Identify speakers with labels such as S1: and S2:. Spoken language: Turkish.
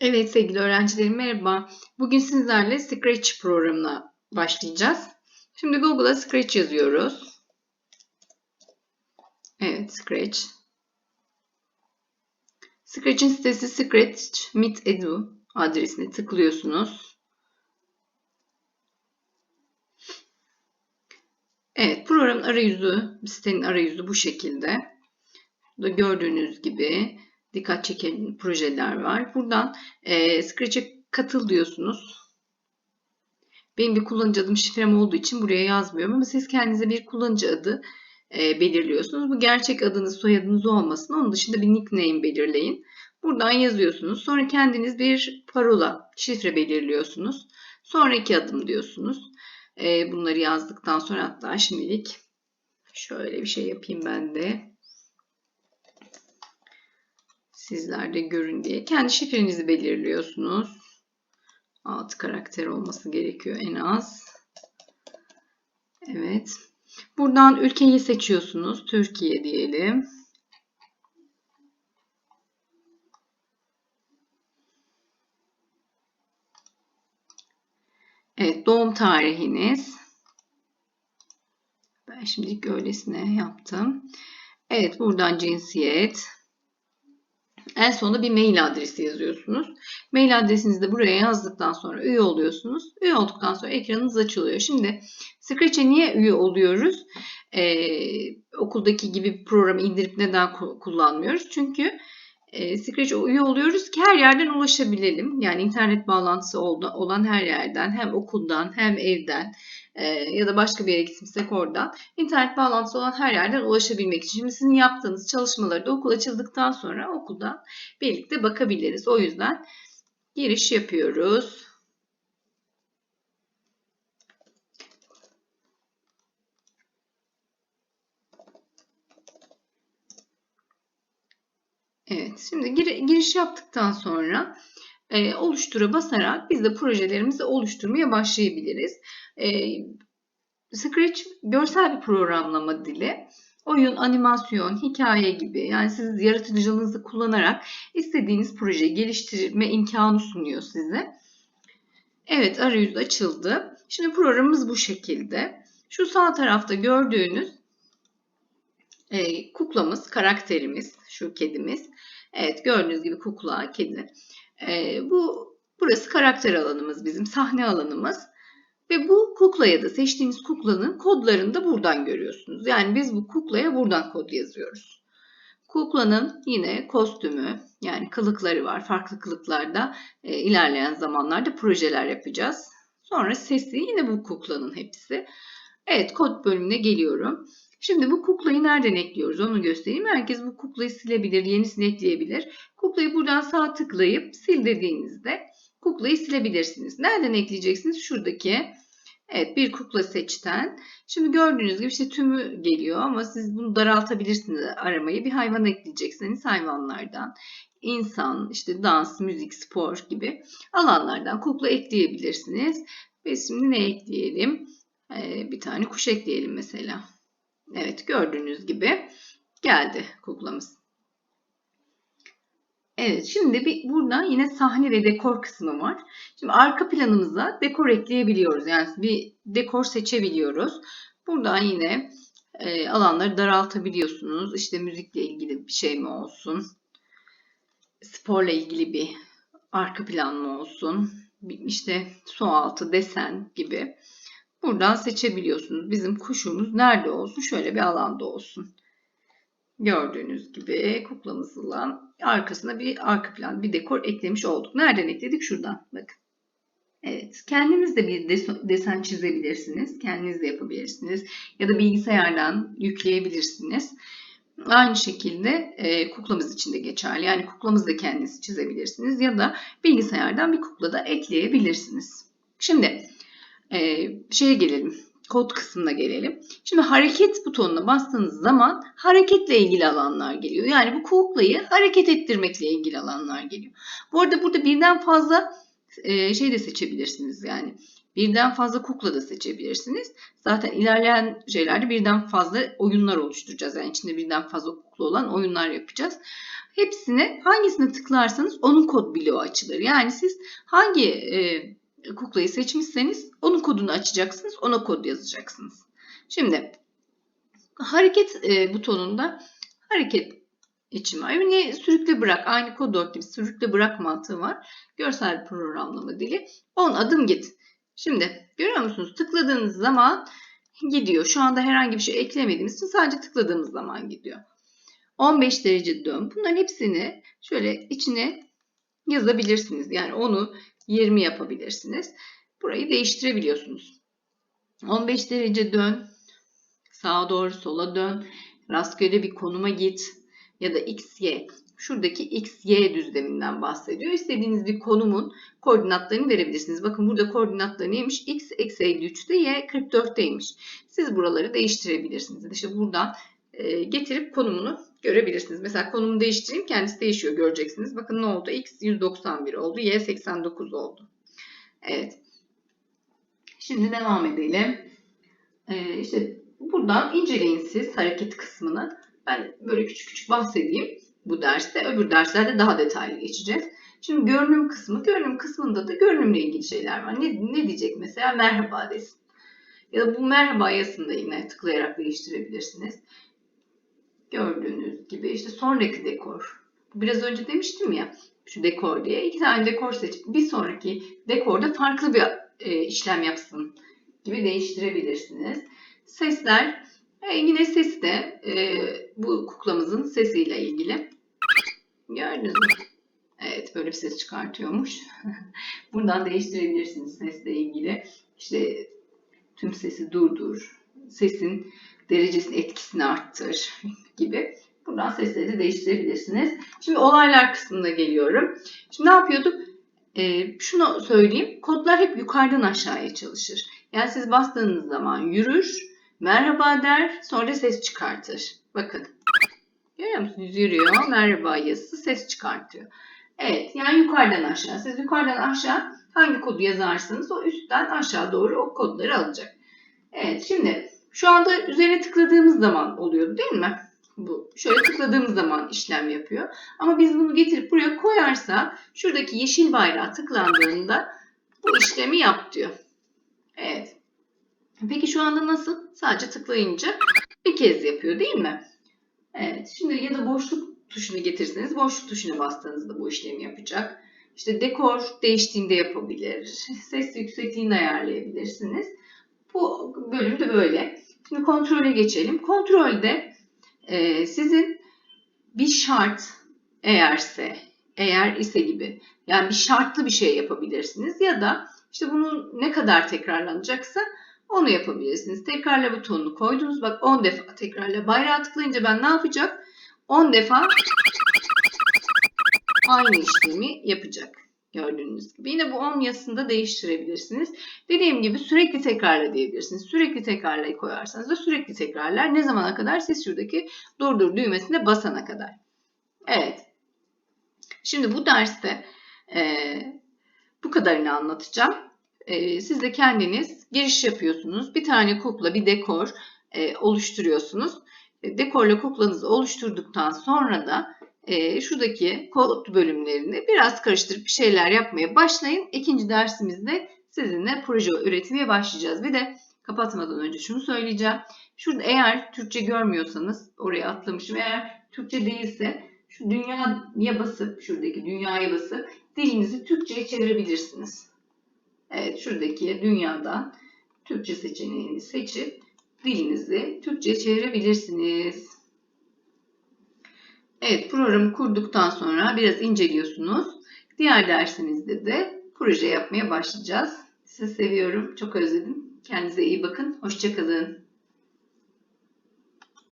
S1: Evet sevgili öğrencilerim merhaba. Bugün sizlerle Scratch programına başlayacağız. Şimdi Google'a Scratch yazıyoruz. Evet Scratch. Scratch'in sitesi Scratch Meet Edu adresine tıklıyorsunuz. Evet programın arayüzü, sitenin arayüzü bu şekilde. Burada gördüğünüz gibi dikkat çeken projeler var. Buradan e, Scratch'e katıl diyorsunuz. Benim bir kullanıcı adım şifrem olduğu için buraya yazmıyorum ama siz kendinize bir kullanıcı adı e, belirliyorsunuz. Bu gerçek adınız, soyadınız olmasın. Onun dışında bir nickname belirleyin. Buradan yazıyorsunuz. Sonra kendiniz bir parola, şifre belirliyorsunuz. Sonraki adım diyorsunuz. E, bunları yazdıktan sonra hatta şimdilik şöyle bir şey yapayım ben de sizlerde görün diye. Kendi şifrenizi belirliyorsunuz. 6 karakter olması gerekiyor en az. Evet. Buradan ülkeyi seçiyorsunuz. Türkiye diyelim. Evet, doğum tarihiniz. Ben şimdilik öylesine yaptım. Evet, buradan cinsiyet. En sonunda bir mail adresi yazıyorsunuz. Mail adresinizi de buraya yazdıktan sonra üye oluyorsunuz. Üye olduktan sonra ekranınız açılıyor. Şimdi Scratch'e niye üye oluyoruz? Ee, okuldaki gibi bir programı indirip neden kullanmıyoruz? Çünkü e, Scratch'e üye oluyoruz ki her yerden ulaşabilelim. Yani internet bağlantısı olan her yerden hem okuldan hem evden e, ya da başka bir yere gitmişsek oradan internet bağlantısı olan her yerden ulaşabilmek için. Şimdi sizin yaptığınız çalışmaları da okul açıldıktan sonra okuldan birlikte bakabiliriz. O yüzden giriş yapıyoruz. Evet, şimdi gir giriş yaptıktan sonra e, oluştura basarak biz de projelerimizi oluşturmaya başlayabiliriz. E, Scratch görsel bir programlama dili. Oyun, animasyon, hikaye gibi yani siz yaratıcılığınızı kullanarak istediğiniz projeyi geliştirme imkanı sunuyor size. Evet arayüz açıldı. Şimdi programımız bu şekilde. Şu sağ tarafta gördüğünüz e, kuklamız, karakterimiz, şu kedimiz. Evet gördüğünüz gibi kukla, kedi. E, bu Burası karakter alanımız bizim, sahne alanımız. Ve bu kuklaya da seçtiğiniz kuklanın kodlarını da buradan görüyorsunuz. Yani biz bu kuklaya buradan kod yazıyoruz. Kuklanın yine kostümü yani kılıkları var. Farklı kılıklarda e, ilerleyen zamanlarda projeler yapacağız. Sonra sesi yine bu kuklanın hepsi. Evet kod bölümüne geliyorum. Şimdi bu kuklayı nereden ekliyoruz onu göstereyim. Herkes bu kuklayı silebilir, yenisini ekleyebilir. Kuklayı buradan sağ tıklayıp sil dediğinizde kuklayı silebilirsiniz. Nereden ekleyeceksiniz? Şuradaki Evet bir kukla seçten. Şimdi gördüğünüz gibi işte tümü geliyor ama siz bunu daraltabilirsiniz aramayı. Bir hayvan ekleyecekseniz hayvanlardan, insan, işte dans, müzik, spor gibi alanlardan kukla ekleyebilirsiniz. Ve şimdi ne ekleyelim? Ee, bir tane kuş ekleyelim mesela. Evet gördüğünüz gibi geldi kuklamız. Evet şimdi bir burada yine sahne ve dekor kısmı var. Şimdi arka planımıza dekor ekleyebiliyoruz. Yani bir dekor seçebiliyoruz. Buradan yine e, alanları daraltabiliyorsunuz. İşte müzikle ilgili bir şey mi olsun? Sporla ilgili bir arka plan mı olsun? İşte su altı desen gibi. Buradan seçebiliyorsunuz. Bizim kuşumuz nerede olsun? Şöyle bir alanda olsun. Gördüğünüz gibi kuklamızla arkasına bir arka plan, bir dekor eklemiş olduk. Nereden ekledik? Şuradan. Bakın. Evet. Kendiniz de bir desen çizebilirsiniz. Kendiniz de yapabilirsiniz. Ya da bilgisayardan yükleyebilirsiniz. Aynı şekilde e, kuklamız için de geçerli. Yani kuklamızı da kendiniz çizebilirsiniz. Ya da bilgisayardan bir kukla da ekleyebilirsiniz. Şimdi e, şeye gelelim. Kod kısmına gelelim. Şimdi hareket butonuna bastığınız zaman hareketle ilgili alanlar geliyor. Yani bu kuklayı hareket ettirmekle ilgili alanlar geliyor. Bu arada burada birden fazla e, şey de seçebilirsiniz. Yani birden fazla kukla da seçebilirsiniz. Zaten ilerleyen şeylerde birden fazla oyunlar oluşturacağız. Yani içinde birden fazla kukla olan oyunlar yapacağız. hepsine hangisine tıklarsanız onun kod bloğu açılır. Yani siz hangi e, kuklayı seçmişseniz onun kodunu açacaksınız. Ona kod yazacaksınız. Şimdi hareket e, butonunda hareket için var. Yine sürükle bırak. Aynı kod 4 gibi sürükle bırak mantığı var. Görsel programlama dili. 10 adım git. Şimdi görüyor musunuz? Tıkladığınız zaman gidiyor. Şu anda herhangi bir şey eklemediğimiz için sadece tıkladığımız zaman gidiyor. 15 derece dön. Bunların hepsini şöyle içine yazabilirsiniz. Yani onu 20 yapabilirsiniz. Burayı değiştirebiliyorsunuz. 15 derece dön. Sağa doğru sola dön. Rastgele bir konuma git. Ya da x, y. Şuradaki x, y düzleminden bahsediyor. İstediğiniz bir konumun koordinatlarını verebilirsiniz. Bakın burada koordinatları neymiş? x eksi 53'te, y 44'teymiş. Siz buraları değiştirebilirsiniz. İşte buradan e, getirip konumunu görebilirsiniz. Mesela konumu değiştireyim kendisi değişiyor göreceksiniz. Bakın ne oldu? X 191 oldu. Y 89 oldu. Evet. Şimdi devam edelim. Ee, işte buradan inceleyin siz hareket kısmını. Ben böyle küçük küçük bahsedeyim bu derste. Öbür derslerde daha detaylı geçeceğiz. Şimdi görünüm kısmı. Görünüm kısmında da görünümle ilgili şeyler var. Ne, ne diyecek mesela? Merhaba desin. Ya da bu merhaba yazısını da yine tıklayarak değiştirebilirsiniz. Gördüğünüz gibi işte sonraki dekor. Biraz önce demiştim ya şu dekor diye. iki tane dekor seçip bir sonraki dekorda farklı bir e, işlem yapsın gibi değiştirebilirsiniz. Sesler e, yine ses de e, bu kuklamızın sesiyle ilgili. Gördünüz mü? Evet böyle bir ses çıkartıyormuş. Buradan değiştirebilirsiniz sesle ilgili. İşte tüm sesi durdur. Sesin derecesini etkisini arttır gibi. Buradan sesleri de değiştirebilirsiniz. Şimdi olaylar kısmına geliyorum. Şimdi ne yapıyorduk? Ee, şunu söyleyeyim. Kodlar hep yukarıdan aşağıya çalışır. Yani siz bastığınız zaman yürür, merhaba der, sonra ses çıkartır. Bakın. Görüyor musunuz? Yürüyor, merhaba yazısı ses çıkartıyor. Evet, yani yukarıdan aşağı. Siz yukarıdan aşağı hangi kodu yazarsanız o üstten aşağı doğru o kodları alacak. Evet, şimdi şu anda üzerine tıkladığımız zaman oluyor değil mi? Bu şöyle tıkladığımız zaman işlem yapıyor. Ama biz bunu getirip buraya koyarsa şuradaki yeşil bayrağı tıklandığında bu işlemi yap diyor. Evet. Peki şu anda nasıl? Sadece tıklayınca bir kez yapıyor değil mi? Evet. Şimdi ya da boşluk tuşunu getirseniz boşluk tuşuna bastığınızda bu işlemi yapacak. İşte dekor değiştiğinde yapabilir. Ses yüksekliğini ayarlayabilirsiniz. Bu bölüm de böyle. Şimdi kontrole geçelim. Kontrolde e, sizin bir şart eğerse, eğer ise gibi yani bir şartlı bir şey yapabilirsiniz ya da işte bunu ne kadar tekrarlanacaksa onu yapabilirsiniz. Tekrarla butonunu koydunuz. Bak 10 defa tekrarla. Bayrağı tıklayınca ben ne yapacak? 10 defa aynı işlemi yapacak. Gördüğünüz gibi. Yine bu 10 yazısını da değiştirebilirsiniz. Dediğim gibi sürekli tekrarla diyebilirsiniz. Sürekli tekrarlayı koyarsanız da sürekli tekrarlar. Ne zamana kadar? Siz şuradaki durdur düğmesine basana kadar. Evet. Şimdi bu derste e, bu kadarını anlatacağım. E, siz de kendiniz giriş yapıyorsunuz. Bir tane kukla, bir dekor e, oluşturuyorsunuz. E, dekorla kuklanızı oluşturduktan sonra da e, şuradaki kod bölümlerini biraz karıştırıp bir şeyler yapmaya başlayın. İkinci dersimizde sizinle proje üretmeye başlayacağız. Bir de kapatmadan önce şunu söyleyeceğim. Şurada eğer Türkçe görmüyorsanız oraya atlamışım. Eğer Türkçe değilse şu dünyaya basıp şuradaki dünyaya basıp dilinizi Türkçe'ye çevirebilirsiniz. Evet şuradaki dünyadan Türkçe seçeneğini seçip dilinizi Türkçe'ye çevirebilirsiniz. Evet programı kurduktan sonra biraz inceliyorsunuz. Diğer dersimizde de proje yapmaya başlayacağız. Sizi seviyorum. Çok özledim. Kendinize iyi bakın. Hoşçakalın.